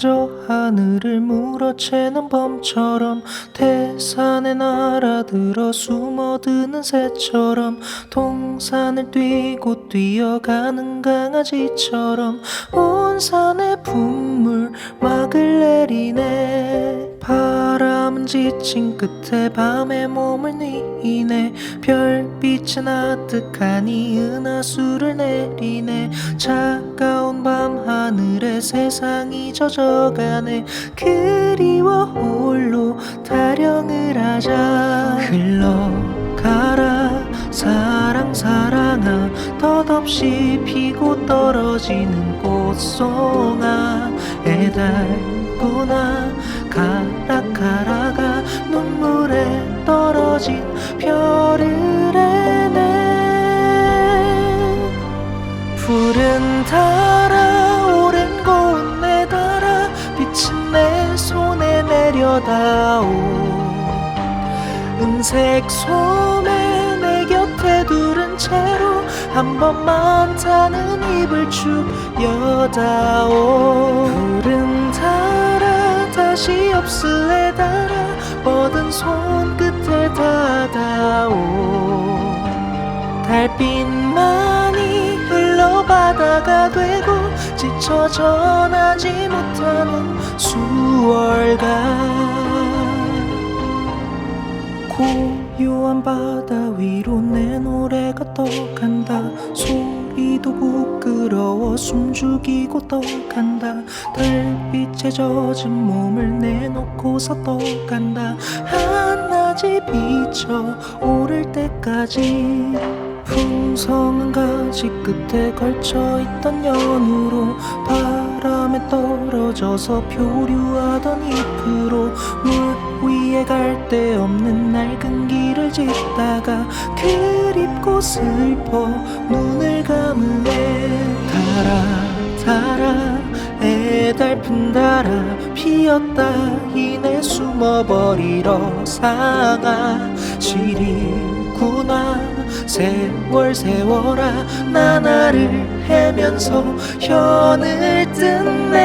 저 하늘을 물어채는 범처럼 태산에 날아들어 숨어드는 새처럼 동산을 뛰고 뛰어가는 강아지처럼 온 산에 분물 막을 내리네. 바람은 지친 끝에 밤에 몸을 뉘네 별빛은 아득하니 은하수를 내리네. 차가운 밤 하늘에 세상이 젖어가네. 그리워 홀로 타령을 하자. 흘러가라 사랑 사랑아. 덧없이 피고 떨어지는 꽃송아. 애달 구나 가라 가라가 눈물에 떨어진 별을 해내 푸른 달아 오랜 곳내 달아 빛은 내 손에 내려다오. 은색 소매 내 곁에 두른 채로 한 번만 타는 입을 축 여다오. 푸른 달아 다시 없을래 달아 뻗은 손끝에 닿아오. 달빛만이 흘러 바다가 되고 지쳐 전하지 못하는 수월가 고요한 바다 위로 내 노래가 떠간다. 소 리도 부끄러워 숨죽이고 떠간다. 달빛에 젖은 몸을 내놓고서 떠간다. 한낮이 비쳐 오를 때까지 풍성한 가지 끝에 걸쳐있던 연으로 바람에 떨어져서 표류하던 잎으로 물 위에 갈 데 없는 낡은 길을 짓다가 그립고 슬퍼 눈을 감으네 달아 달아 애달픈 달아 피었다. 이내 숨어버리러 상아 시리구나. 세월 세월아 나 나를 헤면서 현을 뜯네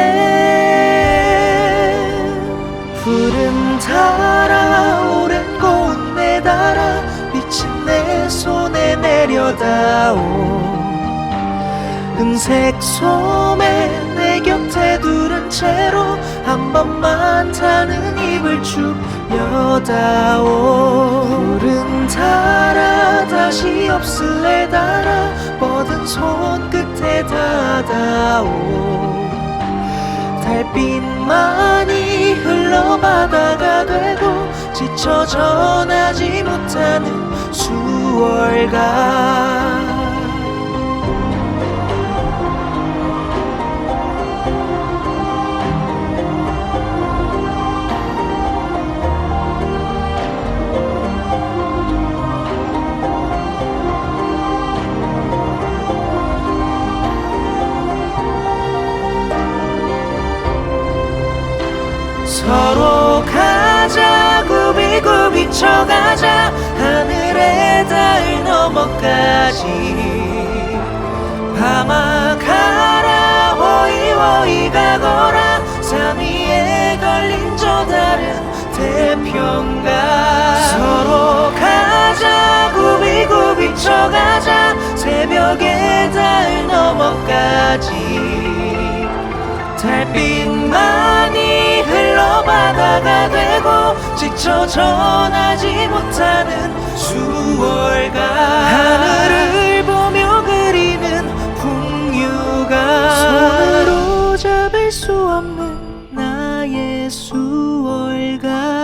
푸른 달아 오랜 곳내 달아 빛은 내 손에 내려다오. 은색 소매 내 곁에 두른 채로 한 번만 타는 입을 축 여다오. 푸른 달아 다시 없을래 달아 뻗은 손끝에 닿아오. 달빛만이 바다가 되고 지쳐 전하지 못하는 수월가 굽이굽이 쳐가자. 하늘의 달 너머까지. 밤아 가라 호이 호이 가거라. 산 위에 걸린 저 달은 태평가. 서로 가자 굽이굽이 쳐가자. 새벽의 달 너머까지. 달빛 지쳐 전하지 못하는 수월과 하늘을 보며 그리는 풍류가 손으로 잡을 수 없는 나의 수월과